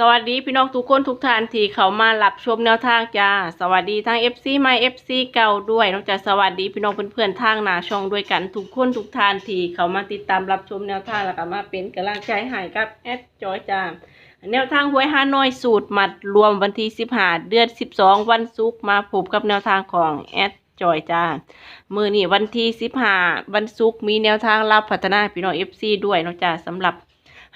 สวัสดีพี่น้องทุกคนทุกท่านที่เขามารับชมแนวทางจ้า สวัสดีทั้ง FC ใหม่ FC เก่าด้วยนอกจากสวัสดีพี่น้องเพื่อนๆทางหนาช่องด้วยกันทุกคนทุกท่านที่เขามาติดตามรับชมแนวทางแล้วก็มาเป็นกำลังใจให้กับแอดจอยจ้าแนวทางหวยฮานอยสูตรหมัดรวมวันที่15เดือน 12 วันศุกร์มาพบกับแนวทางของแอดจอยจ้า มือนี่วันที่15วันศุกร์มีแนวทางรับพัฒนาพี่น้อง FC ด้วยนอกจากสำหรับ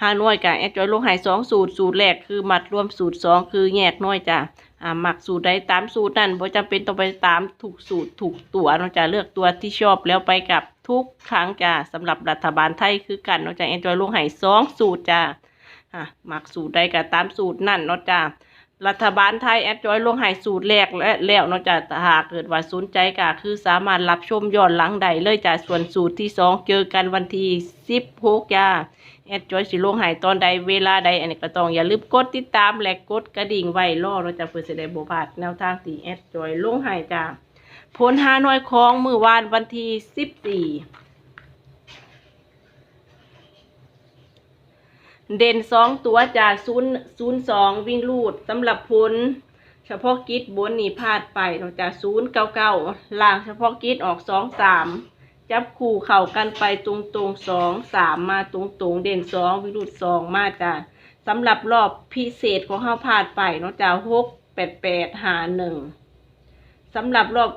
ห้าน่วยกับแอดจอยลงหายสองสูตรสูตรแรกคือมัดรวมสูตรสองคือแยกน่วยจ้ะอ่าหมักสูตรใดตามสูตรนั่นบ่จำเป็นต้องไปตามถูกสูตรถูกตัวเนอกจากเลือกตัวที่ชอบแล้วไปกับทุกครั้งจ้ะสำหรับรัฐบาลไทยคือกันเนอกจากแอดจอยลงหายสองสูตรจ้ะอะหมักสูตรใดกับตามสูตรนั่นเนาะจ้ะรัฐบาลไทยแอดจอยลงหายสูตรแรกและแล้วเนอกจากหากเกิดว่าสนใจก็คือสามารถรับชมย้อนหลังใดเลยจ้ะส่วนสูตรที่สองเจอกันวันที่สิบหกจ้ะแอดจอยสิลงหายตอนใดเวลาใดอันนี้ก็ต้องอย่าลืมกดติดตามและกดกระดิ่งไว้รอเราจะเพื่อจะได้บพลาดแนวทางที่แอดจอยลงหายจ้าผลหาหน่วยของมือวานวันที่สิบสี่เด่นสองตัวจากศูนย์ศูนย์สองวิ่งลูดสำหรับผลเฉพาะกิจบนนี่พลาดไปนอกจากศูนย์เก้าเก้าล่างเฉพาะกิจออกสองสาม จับคู่เข่ากันไปตรงตรงสองสามมาตรงตรงเด่นสองวิรุดสองมาจ้ะสำหรับรอบพิเศษของเฮาพลาดไปเนาะจ้ะหกแปดแปดหาหนึ่งสำหรับรอบ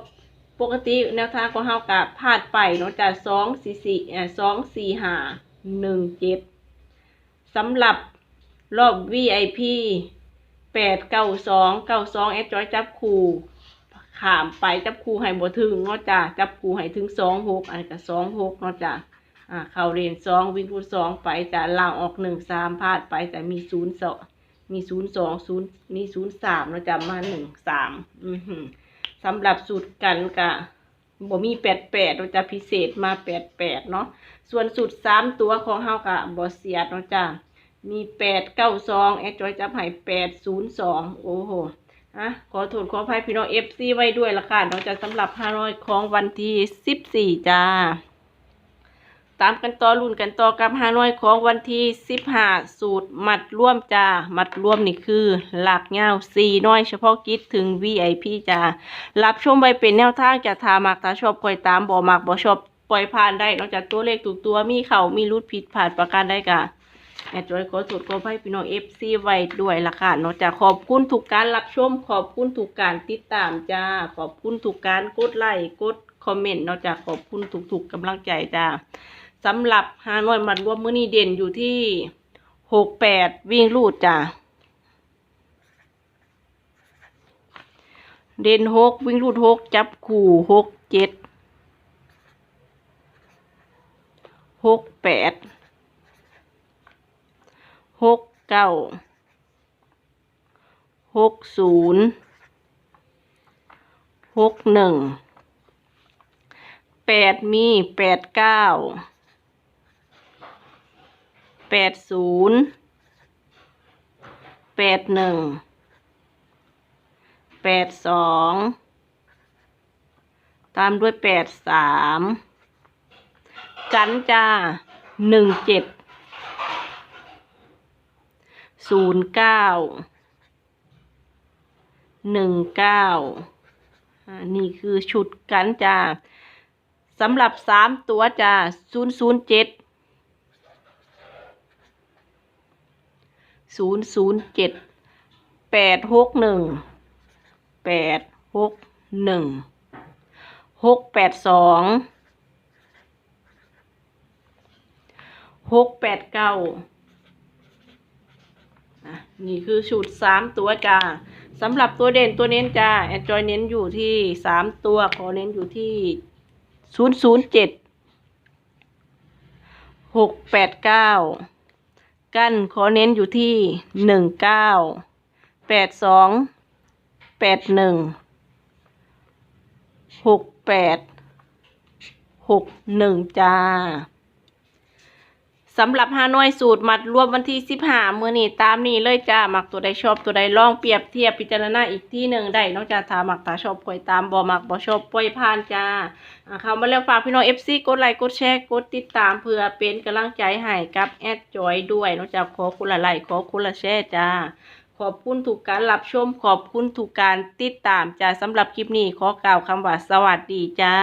ปกติแนวทางของเฮากะพลาดไปเนาะจ้ะสองสี่สี่เออสองสี่หาหนึ่งเจ็ดสำหรับรอบ VIP แปดเก้าสองเก้าสองแอดจอยจับคู่ ขามไปจับคู่ให้บ่ถึงเนาะจ้ะจับคู่ให้ถึงสองหกอันนี้ก็สองหกเนาะจ้ะอ่าเข้าเรียนสองวิ่งรูดสองไปจ้ะล่างออกหนึ่งสามพลาดไปแต่มีศูนย์สองมีศูนย์สองศูนย์มีศูนย์สามเนาะจ้ะมาหนึ่งสามอือหือสำหรับสูตรกันกะบ่มีแปดแปดเนาะจ้ะพิเศษมาแปดแปดเนาะส่วนสูตรสามตัวของเฮากะบ่เสียดเนาะจ้ะมีแปดเก้าสองแอดจอยจับให้แปดศูนย์สองโอ้โหะขอโทษขออภัยพี่น้องเอฟซีไว้ด้วยละค่ะนอกจากสำหรับฮารอยของวันที่สิบสี่จ้า ตามกันต่อรุ่นกันต่อกับฮานอยของวันที่สิบห้าสูตรมัดร่วมจ้ามัดร่วมนี่คือ หลักเงาสี่น้อยเฉพาะกิจถึง VIP จ้ารับชมไปเป็นแนวทางจะทามักตาชอบคอยตามบ่มักบ่ชอบปล่อยผ่านได้นอกจากตัวเลขถูกตัวมีเข่ามีรุดผิดผ่านประการได้กะ อดจอยขอสุดขอให้พี่น้องเอฟซีไว้ด้วยละค่ะนอกจากขอบคุณทุกการรับชม ขอบคุณทุกการติดตามจ้า ขอบคุณทุกการกดไลค์กดคอมเมนต์นอกจากขอบคุณทุกๆกำลังใจจ้าสำหรับฮานอยมัดรวมมือนี้เด่นอยู่ที่หกแปดวิ่งลูดจ้าเด่นหกวิ่งลูดหกจับคู่หกเจ็ดหกแปด หกเก้าหกศูนย์หกหนึ่งแปดมีแปดเก้าแปดศูนย์แปดหนึ่งแปดสองตามด้วยแปดสามกันจ้าหนึ่งเจ็ด ศูนย์เก้าหนึ่งเก้าอ่านี่คือชุดกันจ้าสำหรับสามตัวจ้าศูนย์ศูนย์เจ็ดศูนย์ศูนย์เจ็ดแปดหกหนึ่งแปดหกหนึ่งหกแปดสองหกแปดเก้า นี่คือชุดสามตัวจ้าสำหรับตัวเด่นตัวเน้นจ้าแอนจอยเน้นอยู่ที่สามตัวขอเน้นอยู่ที่ศูนย์ศูนย์เจ็ดหกแปดเก้ากั้นขอเน้นอยู่ที่หนึ่งเก้าแปดสองแปดหนึ่งหกแปดหกหนึ่งจ้า สำหรับฮานอยสูตรมัดรวมวันที่สิบห้ามือนี้ตามนี้เลยจ้ามักตัวใดชอบตัวใดลองเปรียบเทียบพิจารณาอีกที่หนึ่งได้นอกจากถามักตาชอบปล่อยตามบ่หมักบ่ชอบปล่อยผ่านจ้าอ่าเขามาแล้วฝากพี่น้องเอฟซีกดไลค์กดแชร์กดติดตามเพื่อเป็นกำลังใจให้กับแอดจอยด้วยนอกจากขอคุณละไลค์ขอคุณละแชร์จ้า ขอบคุณทุกการรับชม ขอบคุณทุกการติดตามจ้าสำหรับคลิปนี้ขอกล่าวคำว่าสวัสดีจ้า